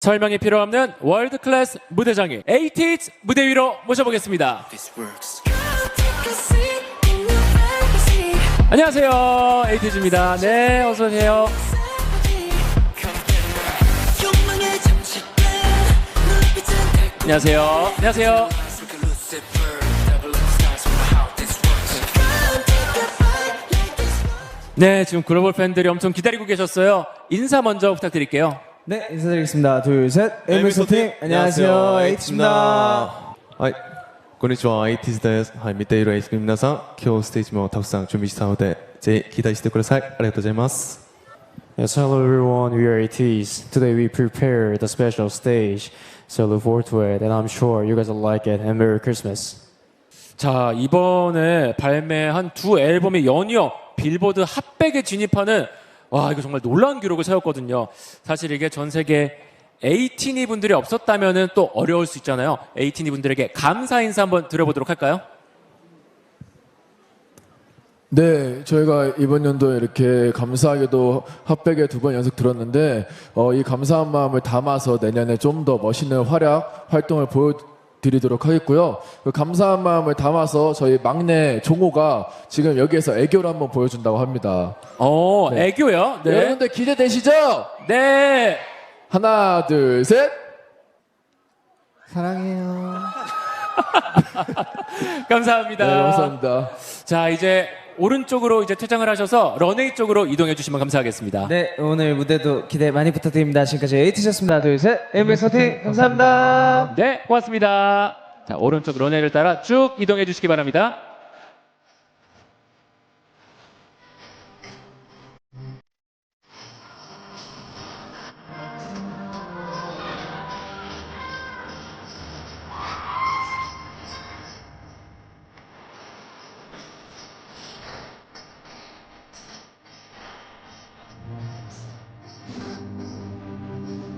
설명이 필요 없는 월드 클래스 무대장인 에이티즈 무대 위로 모셔보겠습니다. 안녕하세요, 에이티즈입니다. 네, 어서 오세요. 안녕하세요. 안녕하세요. 네, 지금 글로벌 팬들이 엄청 기다리고 계셨어요. 인사 먼저 부탁드릴게요. 네 인사드리겠습니다 둘 셋 에이미스 팀 안녕하세요 에이티입니다 はい。こんにちは、80です。はい、見ているエイティの皆さん、今日ステージもたくさん準備したので、ぜひ期待してください。ありがとうございます。 Yes, hello everyone. We are ATs. Today we prepare the special stage, so look forward to it. And I'm sure you guys will like it. And Merry Christmas. 자, 이번에 발매한 두 앨범이 연이어 빌보드 핫백에 진입하는 와, 이거 정말 놀라운 기록을 세웠거든요. 사실 이게 전 세계 에이티니 분들이 없었다면은 또 어려울 수 있잖아요. 에이티니 분들에게 감사 인사 한번 드려보도록 할까요? 네, 저희가 이번 연도에 이렇게 감사하게도 핫백에 두 번 연속 들었는데 어, 이 감사한 마음을 담아서 내년에 좀 더 멋있는 활약 활동을 보여 드리도록 하겠고요. 그 감사한 마음을 담아서 저희 막내 종호가 지금 여기에서 애교를 한번 보여준다고 합니다. 어, 애교요. 네. 여러분들 기대되시죠? 네. 하나, 둘, 셋. 사랑해요 감사합니다. 네, 감사합니다. 자, 이제 오른쪽으로 이제 퇴장을 하셔서 런웨이 쪽으로 이동해 주시면 감사하겠습니다. 네 오늘 무대도 기대 많이 부탁드립니다 지금까지 에이티였습니다 둘셋 에이미스 팀 감사합니다 네, 고맙습니다. 자, 오른쪽 런웨이를 따라 쭉 이동해 주시기 바랍니다.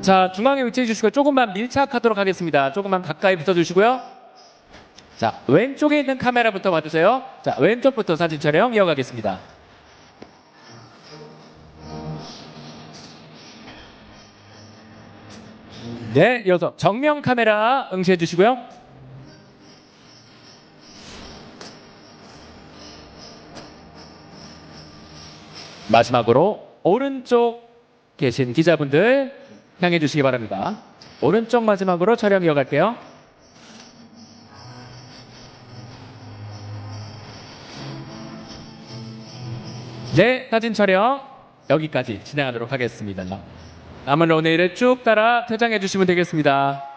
자, 중앙에 위치해 주시고 조금만 밀착하도록 하겠습니다. 조금만 가까이 붙어 주시고요. 자, 왼쪽에 있는 카메라부터 봐주세요. 자, 왼쪽부터 사진 촬영 이어가겠습니다. 네, 이어서 정면 카메라 응시해 주시고요. 마지막으로 오른쪽 계신 기자분들 향해 주시기 바랍니다. 오른쪽 마지막으로 촬영 이어갈게요. 네, 사진 촬영 여기까지 진행하도록 하겠습니다. 남은 런웨이를 쭉 따라 퇴장해 주시면 되겠습니다.